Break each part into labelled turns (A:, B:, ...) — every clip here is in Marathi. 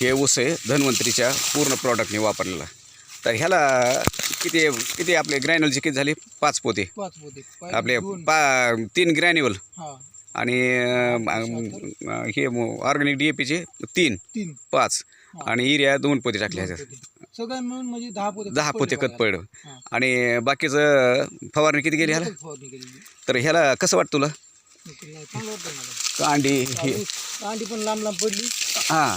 A: हे ऊस आहे धन्वंतरीच्या पूर्ण प्रॉडक्टने वापरलेला. तर ह्याला किती किती आपले ग्रॅन्युअलचे किती झाले? पाच पोते.
B: पाच पोते. पाच,
A: आपले. पा तीन ग्रॅन्युअल आणि हे ऑर्गॅनिक डी ए पीचे तीन. पाच. आणि युरिया दोन पोते टाकले ह्याच्यात.
B: सगळं मिळून म्हणजे दहा पोते
A: दहा पोते.
B: पडलं हा.
A: आणि बाकीचं फवारणी किती गेली ह्याला. तर ह्याला कसं वाटतं तुला?
B: आणि कांडी पण लांब लांब पडली.
A: हां.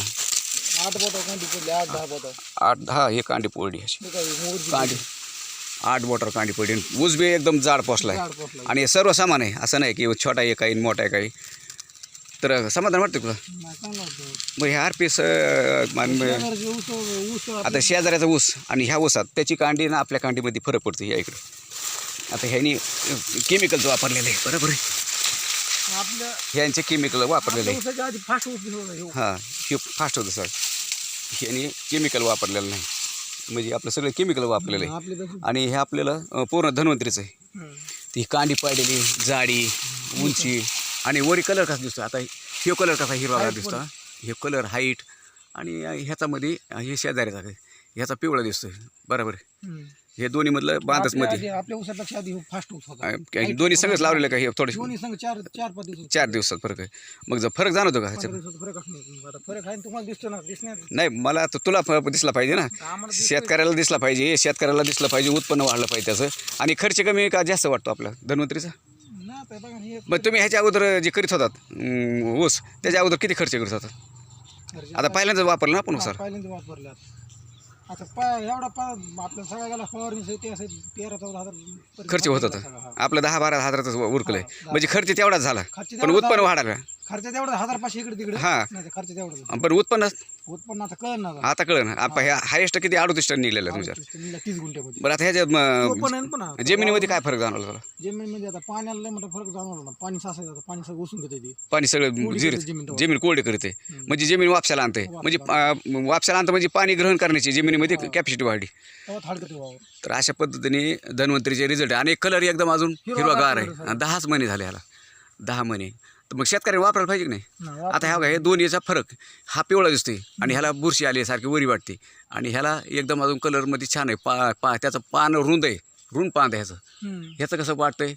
B: आठ बोटा कांडी पडली आठ दहा बोटा.
A: आठ दहा हे कांडी अशी.
B: हे मोरची
A: कांडी. आठ बोटर कांडी पडली. ऊस बी एकदम जाड
B: झाड पोचला
A: आणि सर्व सामान आहे. असं नाही की छोटा आहे काही मोठा आहे काही. तर समाधान वाटतं तुला?
B: नाही, चांगलं वाटतं.
A: मग ह्या आर पीस
B: शेजारचे ऊस ऊस
A: आता शेजाऱ्याचा ऊस आणि ह्या ऊसात त्याची कांडी ना आपल्या कांडीमध्ये फरक पडतो या इकडं. आता ह्यानी केमिकलचं वापरलेलं आहे बरोबर आहे?
B: आपल्या
A: ह्यांचे केमिकल वापरलेलं आहे
B: ऊसाच्या आधी फास्ट ऊस दिसत होता ह्यो.
A: हां हे फास्ट होतं सर. ह्याने केमिकल वापरलेलं नाही. म्हणजे आपलं सगळं केमिकल वापरलेलं आहे आणि हे आपल्याला अं, पूर्ण धन्वंतरीचं आहे. ती कांडी पाडलेली जाडी उंची आणि वरी कलर कसा दिसतो? आता हे कलर कसा हिरवा
B: Height
A: दिसतो? हे कलर हाईट आणि ह्याच्यामध्ये हे शेजाऱ्याचा. ह्याचा पिवळा दिसतोय. बरोबर.
B: हं.
A: दोन्ही मधलं बांधच मध्ये.
B: आपल्या आधी फास्ट ऊस होता.
A: दोन्ही संघच लावलेलं का हे थोडे
B: दोन्ही संघ चार चार पाच दिवस
A: चार दिवसात फरक आहे. मग जर फरक जाणवतो का
B: पंधरा
A: ह्याच्यात?
B: फरक असणार आता फरक आहे ना तुम्हाला दिसतो ना दिसणार
A: नाही. मला तर तुला फ- दिसला पाहिजे ना.
B: आम्हाला दिसतोय.
A: शेतकऱ्याला दिसला पाहिजे शेतकऱ्याला दिसलं पाहिजे उत्पन्न वाढलं पाहिजे त्याचं. आणि खर्च कमी का जास्त वाटतो आपला धन्वंतरीचा?
B: ना आता बघा ना, हे
A: मग तुम्ही ह्याच्या अगोदर जे करीत होतात अं, ऊस त्याच्या अगोदर किती खर्च करत होतात? आता पहिल्यांदाच वापरलं ना आपण सर
B: पहिल्यांदा वापरले. आता पा एवढा पा आपल्या सगळ्या गेला फवारणी ते असं तेरा चौदा हजार पर्यंत
A: खर्च होत होता
B: सगळा, हा.
A: आपलं दहा बारा हजारातच उरकलंय म्हणजे खर्च तेवढाच झाला
B: खर्च
A: पण
B: तेवढा
A: उत्पन्न
B: झाला.
A: वाढायला
B: खर्च तेवढा हजार पाचशे इकडे तिकडे.
A: हा.
B: नाही तर खर्च तेवढा
A: पण उत्पन्न
B: उत्पन्न आता कळ ना आता.
A: कळलं ना. ह्या हायेस्ट किती? अडतीस टन निघलेलं आहे तुमच्या
B: तीस गुंठ्यामध्ये
A: बरं आता ह्याच्या
B: तो पण आहे ना पण
A: म-
B: आता.
A: जमिनीमध्ये काय फरक जाणवला तुला?
B: जमिनीमध्ये आता पाण्याला लय मोठा फरक जाणवला ना. पाणी साचायचं आता पाणी सगळं उसून घेते ते.
A: पाणी सगळं
B: कोरडी
A: जिर
B: करते जमीन तेव्हा.
A: जमीन कोरडी करते. म्हणजे जमीन वापसाला आणते. म्हणजे अं, वापसाला आणतं म्हणजे पाणी ग्रहण करण्याची जमिनीमध्ये कॅपॅसिटी वाढली.
B: तेव्हा थाडकते वावर
A: तर अशा पद्धतीने धन्वंतरीचे रिझल्ट आणि कलर एकदम अजून
B: हिरवागार
A: हिरवागार
B: color
A: आहे. आणि दहाच महिने झाले ह्याला. दहा महिने. तर मग शेतकऱ्यांनी वापरायला पाहिजे की नाही? आता ह्या बघा हे दोन याचा फरक हा पिवळा दिसतोय आणि ह्याला बुरशी आली सारखी वरी वाटते. आणि ह्याला एकदम अजून कलरमध्ये छान आहे पा पा त्याचं पान रुंद आहे रुंद पान आहे ह्याचं. ह्याचं कसं वाटतंय?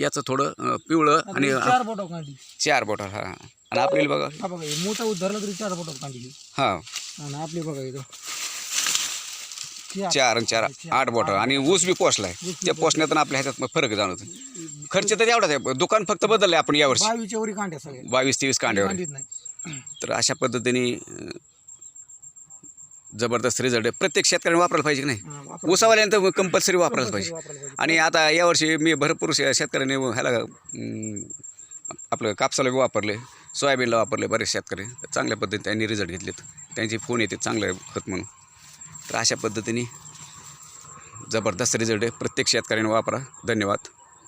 A: याचं थोडं पिवळं आणि
B: चार बोटा कांडी
A: चार बॉटल हा. आणि आपल्याला बघा.
B: हा बघा मोठा ऊस धरला तरी चार बोटा कांडी
A: ही.
B: आणि आपले बघा इथं.
A: चार. आणि चार आठ बॉटल आणि ऊस बी पोचलाय त्या पोचण्यातून आपल्या ह्याच्यात फरक जाणवतो खर्च तर एवढाच आहे. दुकान फक्त बदललं आपण यावर्षी.
B: बावीसच्या वरी कांड्या सगळ्या.
A: बावीस तेवीस कांड्यावर
B: कांडीत नाही.
A: तर अशा पद्धतीने अं, जबरदस्त रिझल्ट आहे. प्रत्येक शेतकऱ्याने वापरायला पाहिजे की नाही?
B: हा, वापरा.
A: ऊसावाल्यांतर कंपल्सरी वापरायला पाहिजे.
B: वापरायला पाहिजे.
A: आणि आता यावर्षी मी भरपूर शे- शेतकऱ्यांनी ह्याला अं, आपलं कापसाला बी वापरले सोयाबीनला वापरले बरेच शेतकरी. तर चांगल्या पद्धतीने त्यांनी रिझल्ट घेतलेत. त्यांचे फोन येते चांगलं खत म्हणून. तर अशा पद्धतीने जबरदस्त रिझल्ट आहे. प्रत्येक शेतकऱ्याने वापरा. धन्यवाद.